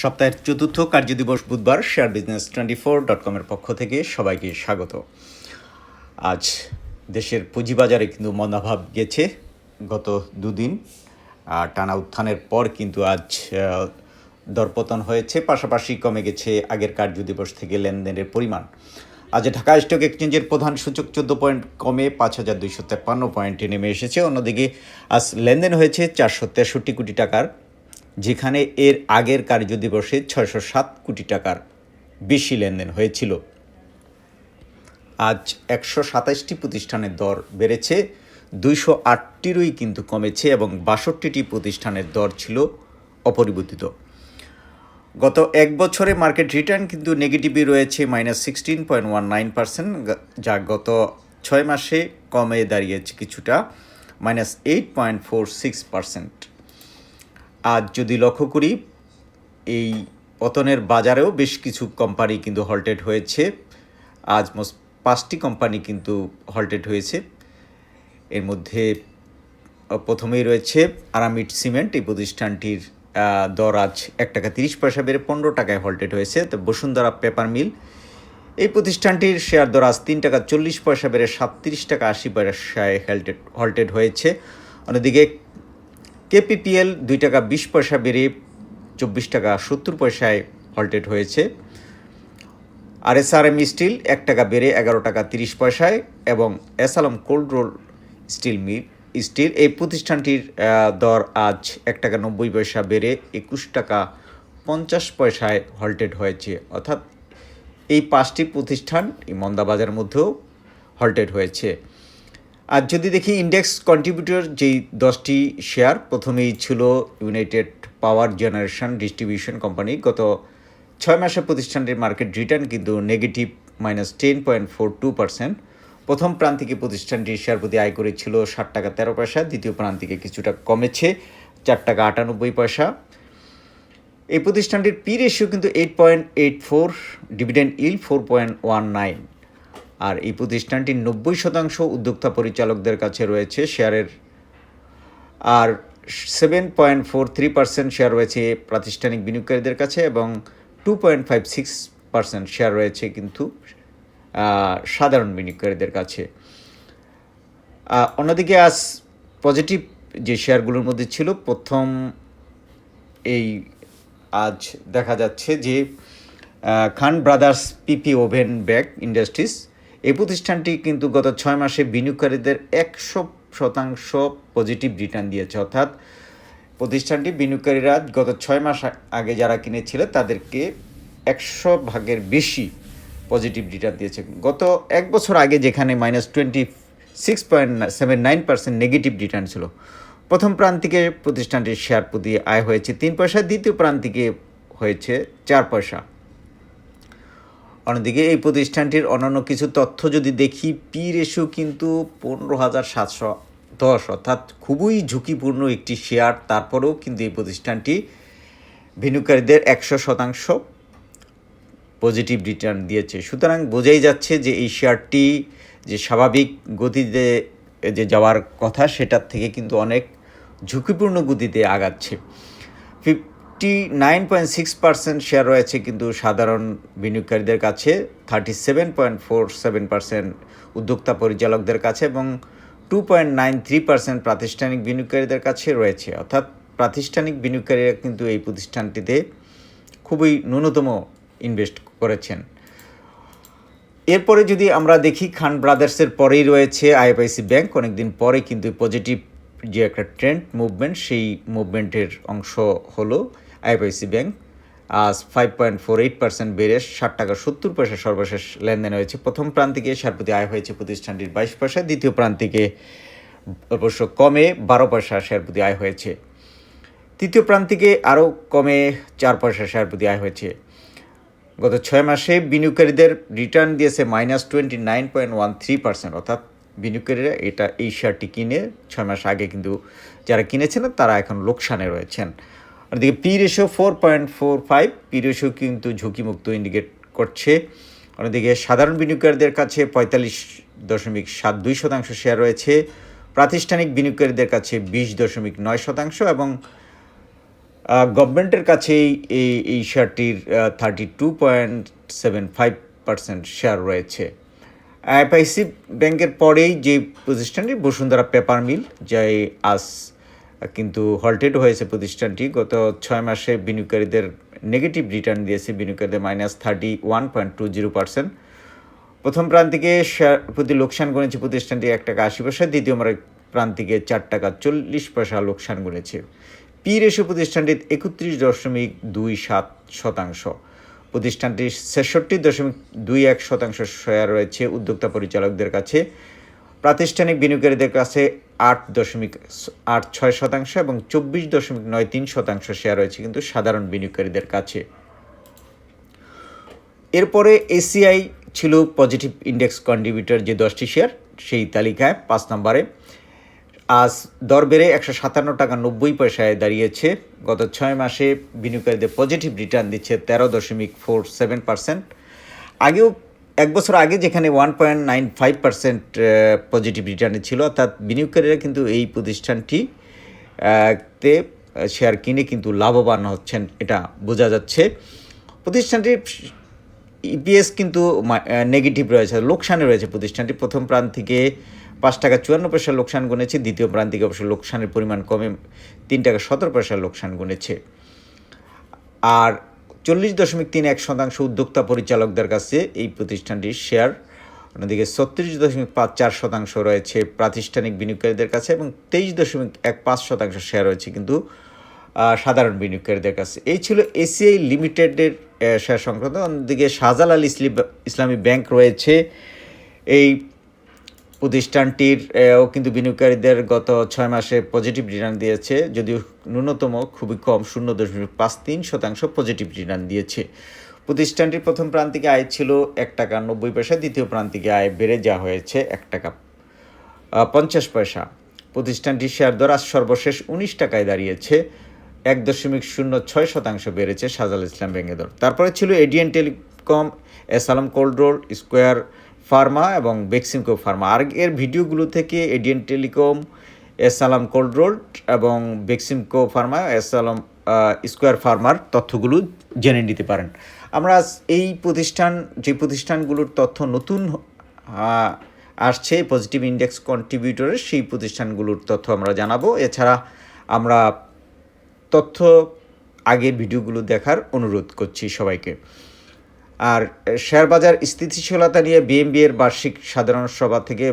সপ্তাহের চতুর্থ কার্যদিবস বুধবার share business twenty four dot কমের পক্ষ থেকে সবাইকে স্বাগত। আজ দেশের পুঁজিবাজারে কিন্তু মন্দাভাব গেছে গত দুদিন। টানা উত্থানের পর কিন্তু আজ দরপতন হয়েছে, পাশাপাশি কমে গেছে আগের কার্যদিবস থেকে লেনদেনের পরিমাণ। আজ ঢাকা স্টক এক্সচেঞ্জের প্রধান সূচক চোদ্দ পয়েন্ট কমে পাঁচ হাজার দুইশো তেপ্পান্ন পয়েন্টে নেমে এসেছে। অন্যদিকে আজ লেনদেন হয়েছে চারশো তেষট্টি কোটি টাকার। যেখানে এর আগের কার্যদিবসে ছয়শো সাত কোটি টাকার বেশি লেনদেন হয়েছিল। আজ একশো সাতাশটি প্রতিষ্ঠানের দর বেড়েছে, দুইশো আটটিরই কিন্তু কমেছে এবং বাষট্টিটি প্রতিষ্ঠানের দর ছিল অপরিবর্তিত। গত এক বছরে মার্কেট রিটার্ন কিন্তু নেগেটিভই রয়েছে, minus sixteen point one nine percent, যা গত ছয় মাসে কমে দাঁড়িয়েছে কিছুটা, minus eight point four six percent. আজ যদি লক্ষ্য করি, এই পতনের বাজারেও বেশ কিছু কোম্পানি কিন্তু হল্টেড হয়েছে। আজ মোস্ট পাঁচটি কোম্পানি কিন্তু হল্টেড হয়েছে। এর মধ্যে প্রথমেই রয়েছে আরামিড সিমেন্ট এই প্রতিষ্ঠানটির দর আজ এক টাকা তিরিশ পয়সা বেড়ে পনেরো টাকায় হল্টেড হয়েছে। তো বসুন্ধরা পেপার মিল। এই প্রতিষ্ঠানটির শেয়ার দর আজ তিন টাকা চল্লিশ পয়সা বেড়ে সাতত্রিশ টাকা আশি পয়সায় হেল্টেড হল্টেড হয়েছে। অন্যদিকে কেপিপিএল দুই টাকা বিশ পয়সা বেড়ে চব্বিশ টাকা সত্তর পয়সায় হল্টেড হয়েছে। R S R M steel এক টাকা বেড়ে এগারো টাকা তিরিশ পয়সায় এবং S Alam cold roll steel mill steel এই প্রতিষ্ঠানটির দর আজ এক টাকা নব্বই পয়সা বেড়ে একুশ টাকা পঞ্চাশ পয়সায় হল্টেড হয়েছে। অর্থাৎ এই পাঁচটি প্রতিষ্ঠান এই মন্দাবাজারের মধ্যেও হল্টেড হয়েছে। আর যদি দেখি ইন্ডেক্স কন্ট্রিবিউটর যেই দশটি শেয়ার প্রথমেই ছিল united power generation distribution company গত ছয় মাসে প্রতিষ্ঠানটির মার্কেট রিটার্ন কিন্তু negative minus ten point four two percent প্রথম প্রান্তিকে প্রতিষ্ঠানটির শেয়ার প্রতি আয় করেছিল ষাট টাকা তেরো পয়সা, দ্বিতীয় প্রান্তিকে কিছুটা কমেছে চার টাকা আটানব্বই পয়সা। এই প্রতিষ্ঠানটির পি রেশিও কিন্তু eight point eight four dividend yield four point one nine আর এই প্রতিষ্ঠানটির নব্বই শতাংশ উদ্যোক্তা পরিচালকদের কাছে রয়েছে শেয়ারের। আর seven point four three percent share রয়েছে প্রাতিষ্ঠানিক বিনিয়োগকারীদের কাছে এবং two point five six percent share রয়েছে কিন্তু সাধারণ বিনিয়োগকারীদের কাছে। অন্যদিকে আজ পজিটিভ যে শেয়ারগুলোর মধ্যে ছিল, প্রথম এই আজ দেখা যাচ্ছে যে Khan brothers PP woven bag industries এই প্রতিষ্ঠানটি কিন্তু গত ছয় মাসে বিনিয়োগকারীদের একশো শতাংশ পজিটিভ রিটার্ন দিয়েছে। অর্থাৎ প্রতিষ্ঠানটি বিনিয়োগকারীরা গত ছয় মাস আগে যারা কিনেছিল, তাদেরকে একশো ভাগের বেশি পজিটিভ রিটার্ন দিয়েছে। গত এক বছর আগে যেখানে minus twenty six point seven nine percent negative return ছিল, প্রথম প্রান্তিকে প্রতিষ্ঠানটির শেয়ার প্রতি আয় হয়েছে তিন পয়সা, দ্বিতীয় প্রান্তিকে হয়েছে চার পয়সা। অন্যদিকে এই প্রতিষ্ঠানটির অন্যান্য কিছু তথ্য যদি দেখি, পি রেশিও কিন্তু পনেরো হাজার সাতশো দশ, অর্থাৎ খুবই ঝুঁকিপূর্ণ একটি শেয়ার তারপরেও কিন্তু এই প্রতিষ্ঠানটি বিনিয়োগকারীদের একশো শতাংশ পজিটিভ রিটার্ন দিয়েছে। সুতরাং বোঝাই যাচ্ছে যে এই শেয়ারটি যে স্বাভাবিক গতিতে যে যাওয়ার কথা, সেটার থেকে কিন্তু অনেক ঝুঁকিপূর্ণ গতিতে আগাচ্ছে। Fifty nine point six percent share রয়েছে কিন্তু সাধারণ বিনিয়োগকারীদের কাছে, thirty seven point four seven percent উদ্যোক্তা পরিচালকদের কাছে এবং two point nine three percent প্রাতিষ্ঠানিক বিনিয়োগকারীদের কাছে রয়েছে। অর্থাৎ প্রাতিষ্ঠানিক বিনিয়োগকারীরা কিন্তু এই প্রতিষ্ঠানটিতে খুবই ন্যূনতম ইনভেস্ট করেছেন। এরপরে যদি আমরা দেখি, খান ব্রাদার্সের পরেই রয়েছে আইএফআইসি ব্যাংক। অনেকদিন পরে কিন্তু পজিটিভ যে একটা ট্রেন্ড মুভমেন্ট সেই মুভমেন্টের অংশ হলো আইএফআইসি ব্যাংক, আজ five point four eight percent বেড়ে ষাট টাকা সত্তর পয়সা সর্বশেষ লেনদেন হয়েছে। প্রথম প্রান্তিকে শেয়ার প্রতি আয় হয়েছে প্রতিষ্ঠানটির বাইশ পয়সা, দ্বিতীয় প্রান্তিকে অবশ্য কমে বারো পয়সা শেয়ার প্রতি আয় হয়েছে। তৃতীয় প্রান্তিকে আরও কমে চার পয়সা শেয়ার প্রতি আয় হয়েছে। গত ছয় মাসে বিনিয়োগকারীদের রিটার্ন দিয়েছে minus twenty nine point one three percent অর্থাৎ বিনিয়োগকারীরা এটা এই শেয়ারটি কিনে ছয় মাস আগে কিন্তু যারা কিনেছিলেন তারা এখন লোকসানে রয়েছেন। অন্যদিকে P ratio four point four five P ratio কিন্তু ঝুঁকিমুক্ত ইন্ডিকেট করছে। অন্যদিকে সাধারণ বিনিয়োগকারীদের কাছে পঁয়তাল্লিশ দশমিক সাত দুই শতাংশ শেয়ার রয়েছে। প্রাতিষ্ঠানিক বিনিয়োগকারীদের কাছে বিশ দশমিক নয় শতাংশ এবং গভর্নমেন্টের কাছেই এই এই শেয়ারটির thirty two point seven five percent share রয়েছে। আইএফআইসি ব্যাংকের পরেই যে প্রতিষ্ঠানটি বসুন্ধরা পেপার মিল, যাই আজ কিন্তু হল্টেড হয়েছে প্রতিষ্ঠানটি। গত ছয় মাসে বিনিয়োগকারীদের নেগেটিভ রিটার্ন দিয়েছে, বিনিয়োগকারীদের minus thirty one point two zero percent প্রথম প্রান্তিকে শেয়ার প্রতি লোকসান গুনেছে প্রতিষ্ঠানটি এক টাকা আশি পয়সা, দ্বিতীয় প্রান্তিকে চার টাকা চল্লিশ পয়সা লোকসান গুনেছে। পি রেশিও প্রতিষ্ঠানটির একত্রিশ দশমিক দুই সাত শতাংশ। প্রতিষ্ঠানটির ছেষট্টি দশমিক দুই এক শতাংশ শেয়ার রয়েছে উদ্যোক্তা পরিচালকদের কাছে। প্রাতিষ্ঠানিক বিনিয়োগকারীদের কাছে আট দশমিক আট ছয় শতাংশ এবং চব্বিশ দশমিক নয় তিন শতাংশ শেয়ার রয়েছে কিন্তু সাধারণ বিনিয়োগকারীদের কাছে। এরপরে এসিআই ছিল পজিটিভ ইন্ডেক্স কন্ট্রিবিউটর যে দশটি শেয়ার সেই তালিকায় পাঁচ নম্বরে। আজ দর বেড়ে একশো সাতান্ন টাকা নব্বই পয়সায় দাঁড়িয়েছে। গত ছয় মাসে বিনিয়োগকারীদের পজিটিভ রিটার্ন দিচ্ছে তেরো দশমিক ফোর সেভেন পার্সেন্ট। আগেও এক বছর আগে যেখানে one point nine five percent positive রিটার্নে ছিল, অর্থাৎ বিনিয়োগকারীরা কিন্তু এই প্রতিষ্ঠানটি তে শেয়ার কিনে কিন্তু লাভবান হচ্ছেন, এটা বোঝা যাচ্ছে। প্রতিষ্ঠানটির ইপিএস কিন্তু নেগেটিভ রয়েছে লোকসানে রয়েছে প্রতিষ্ঠানটি। প্রথম প্রান্ত থেকে পাঁচ টাকা চুয়ান্ন পয়সা লোকসান গুনেছে, দ্বিতীয় প্রান্তিকে অবশ্য লোকসানের পরিমাণ কমে তিন টাকা সতেরো পয়সা লোকসান গুনেছে। আর চল্লিশ দশমিক তিন এক শতাংশ উদ্যোক্তা পরিচালকদের কাছে এই প্রতিষ্ঠানটির শেয়ার অন্যদিকে ছত্রিশ দশমিক পাঁচ চার শতাংশ রয়েছে প্রাতিষ্ঠানিক বিনিয়োগকারীদের কাছে এবং তেইশ দশমিক এক পাঁচ শতাংশ শেয়ার রয়েছে কিন্তু সাধারণ বিনিয়োগকারীদের কাছে। এই ছিল এসিআই লিমিটেডের শেয়ার সংক্রান্ত। অন্যদিকে শাহজালাল ইসলামী ব্যাংক রয়েছে এই প্রতিষ্ঠানটির কিন্তু বিনিয়োগকারীদের গত ছয় মাসে পজিটিভ রিটার্ন দিয়েছে, যদিও ন্যূনতম খুবই কম, শূন্য দশমিক পাঁচ তিন শতাংশ পজিটিভ রিটার্ন দিয়েছে। প্রতিষ্ঠানটির প্রথম প্রান্তিকে আয় ছিল এক টাকা নব্বই পয়সা, দ্বিতীয় প্রান্তিকে আয় বেড়ে যাওয়া হয়েছে এক টাকা পঞ্চাশ পয়সা। প্রতিষ্ঠানটির শেয়ার দর আজ সর্বশেষ উনিশ টাকায় দাঁড়িয়েছে, এক দশমিক শূন্য ছয় শতাংশ বেড়েছে সাজাল ইসলাম ব্যাংকের দর। তারপরে ছিল ADN telecom S Alam cold roll, square pharma এবং বেক্সিমকো ফার্মা। আর এর ভিডিওগুলো থেকে ADN telecom S Alam cold road এবং বেক্সিমকো ফার্মা এসালাম স্কোয়ার ফার্মার তথ্যগুলো জেনে নিতে পারেন। আমরা এই প্রতিষ্ঠান, যে প্রতিষ্ঠানগুলোর তথ্য নতুন আসছে, পজিটিভ ইন্ডেক্স কন্ট্রিবিউটরের, সেই প্রতিষ্ঠানগুলোর তথ্য আমরা জানাব। এছাড়া আমরা তথ্য আগের ভিডিওগুলো দেখার অনুরোধ করছি সবাইকে। আর শেয়ার বাজার স্থিতিশীলতা নিয়ে বিএমবি এর বার্ষিক সাধারণ সভা থেকে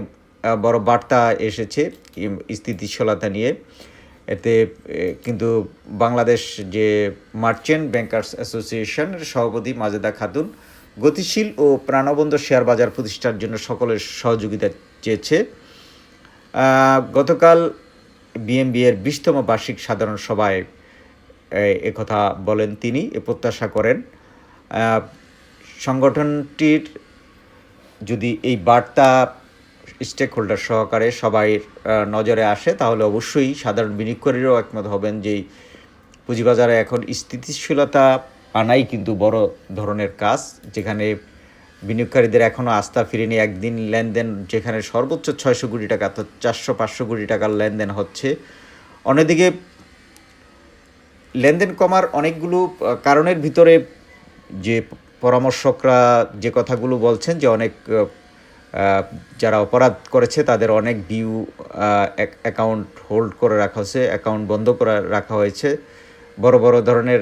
বড় বার্তা এসেছে স্থিতিশীলতা নিয়ে। এতে কিন্তু বাংলাদেশ যে মার্চেন্ট ব্যাংকার্স অ্যাসোসিয়েশনের সভাপতি মাজেদা খাতুন গতিশীল ও প্রাণবন্ধ শেয়ার বাজার প্রতিষ্ঠার জন্য সকলের সহযোগিতা চেয়েছে। গতকাল বিএমবি এর বিশতম বার্ষিক সাধারণ সভায় একথা বলেন তিনি, এ প্রত্যাশা করেন। সংগঠনটির যদি এই বার্তা স্টেক হোল্ডার সহকারে সবাই নজরে আসে, তাহলে অবশ্যই সাধারণ বিনিয়োগকারীরাও একমত হবেন যে পুঁজিবাজারে এখন স্থিতিশীলতা আনাই কিন্তু বড় ধরনের কাজ, যেখানে বিনিয়োগকারীদের এখনও আস্থা ফিরেনি। একদিন লেনদেন যেখানে সর্বোচ্চ ছয়শো কোটি টাকা তো চারশো পাঁচশো কোটি টাকার লেনদেন হচ্ছে। অন্যদিকে লেনদেন কমার অনেকগুলো কারণের ভিতরে যে পরামর্শকরা যে কথাগুলো বলছেন যে অনেক যারা অপরাধ করেছে তাদের অনেক ভিউ অ্যাকাউন্ট হোল্ড করে রাখা হয়েছে, অ্যাকাউন্ট বন্ধ করে রাখা হয়েছে। বড় বড় ধরনের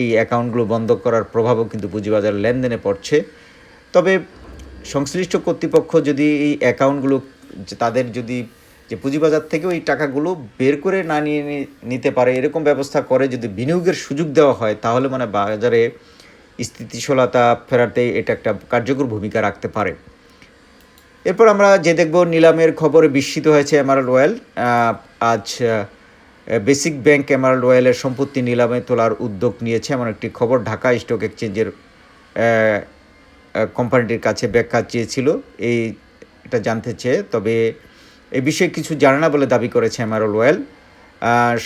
এই অ্যাকাউন্টগুলো বন্ধ করার প্রভাবও কিন্তু পুঁজিবাজার লেনদেনে পড়ছে। তবে সংশ্লিষ্ট কর্তৃপক্ষ যদি এই অ্যাকাউন্টগুলো তাদের যদি, যে পুঁজিবাজার থেকে ওই টাকাগুলো বের করে না নিয়ে নিতে পারে, এরকম ব্যবস্থা করে যদি বিনিয়োগের সুযোগ দেওয়া হয়, তাহলে মানে বাজারে স্থিতিশীলতা ফেরাতে এটা একটা কার্যকর ভূমিকা রাখতে পারে। এরপর আমরা যে দেখব নিলামের খবরে বিস্মিত হয়েছে এমারাল্ড ওয়েল আজ বেসিক ব্যাংক এমারাল্ড ওয়েলের সম্পত্তি নিলামে তোলার উদ্যোগ নিয়েছে। এমন একটি খবর ঢাকা স্টক এক্সচেঞ্জের কোম্পানিটির কাছে ব্যাখ্যা চেয়েছিল। এই, এটা জানতে চেয়ে, তবে এ বিষয়ে কিছু জানে না বলে দাবি করেছে এমারল ওয়েল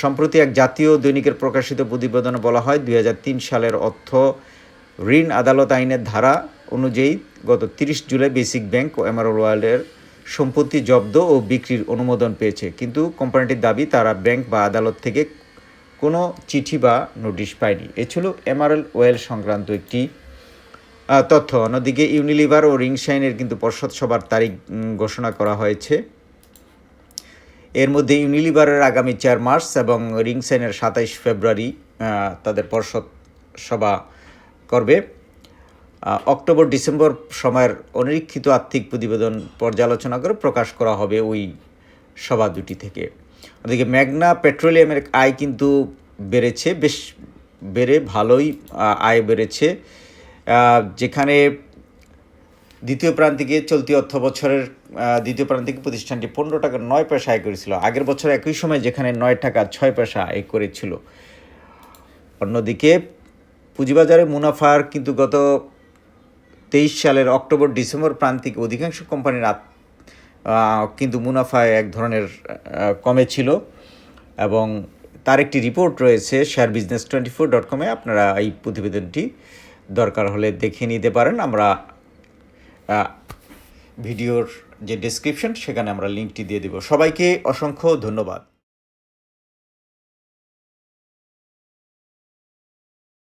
সম্প্রতি এক জাতীয় দৈনিকের প্রকাশিত প্রতিবেদনে বলা হয় দু হাজার তিন সালের অর্থ ঋণ আদালত আইনের ধারা অনুযায়ী গত তিরিশ জুলাই বেসিক ব্যাংক ও এমারল ওয়ার্ল্ডের সম্পত্তি জব্দ ও বিক্রির অনুমোদন পেয়েছে। কিন্তু কোম্পানিটির দাবি, তারা ব্যাংক বা আদালত থেকে কোনো চিঠি বা নোটিশ পায়নি। এ ছিল এমআরএল ওয়েল সংক্রান্ত একটি তথ্য। অন্যদিকে ইউনিলিভার ও রিংশাইনের কিন্তু পর্ষদ সভার তারিখ ঘোষণা করা হয়েছে। এর মধ্যে ইউনিলিভারের আগামী চার মার্চ এবং রিংসাইনের সাতাইশ ফেব্রুয়ারি তাদের পর্ষদ সভা করবে। অক্টোবর, ডিসেম্বর সময়ের অনিরীক্ষিত আর্থিক প্রতিবেদন পর্যালোচনা করে প্রকাশ করা হবে ওই সভা দুটি থেকে। ওদিকে ম্যাগনা পেট্রোলিয়ামের আয় কিন্তু বেড়েছে, বেশ বেড়ে, ভালোই আয় বেড়েছে। যেখানে দ্বিতীয় প্রান্তিকে চলতি অর্থ বছরের দ্বিতীয় প্রান্তিকে প্রতিষ্ঠানটি পনেরো টাকা নয় পয়সা আয় করেছিল। আগের বছর একই সময় যেখানে নয় টাকা ছয় পয়সা আয় করেছিল। অন্যদিকে পুঁজিবাজারে মুনাফার কিন্তু গত তেইশ সালের অক্টোবর, ডিসেম্বর প্রান্তিক অধিকাংশ কোম্পানির কিন্তু মুনাফায় এক ধরনের কমে ছিল। এবং তার একটি রিপোর্ট রয়েছে share business twenty four dot কমে আপনারা এই প্রতিবেদনটি দরকার হলে দেখে নিতে পারেন। আমরা ভিডিওর যে ডেসক্রিপশন সেখানে আমরা লিঙ্কটি দিয়ে দেব। সবাইকে অসংখ্য ধন্যবাদ।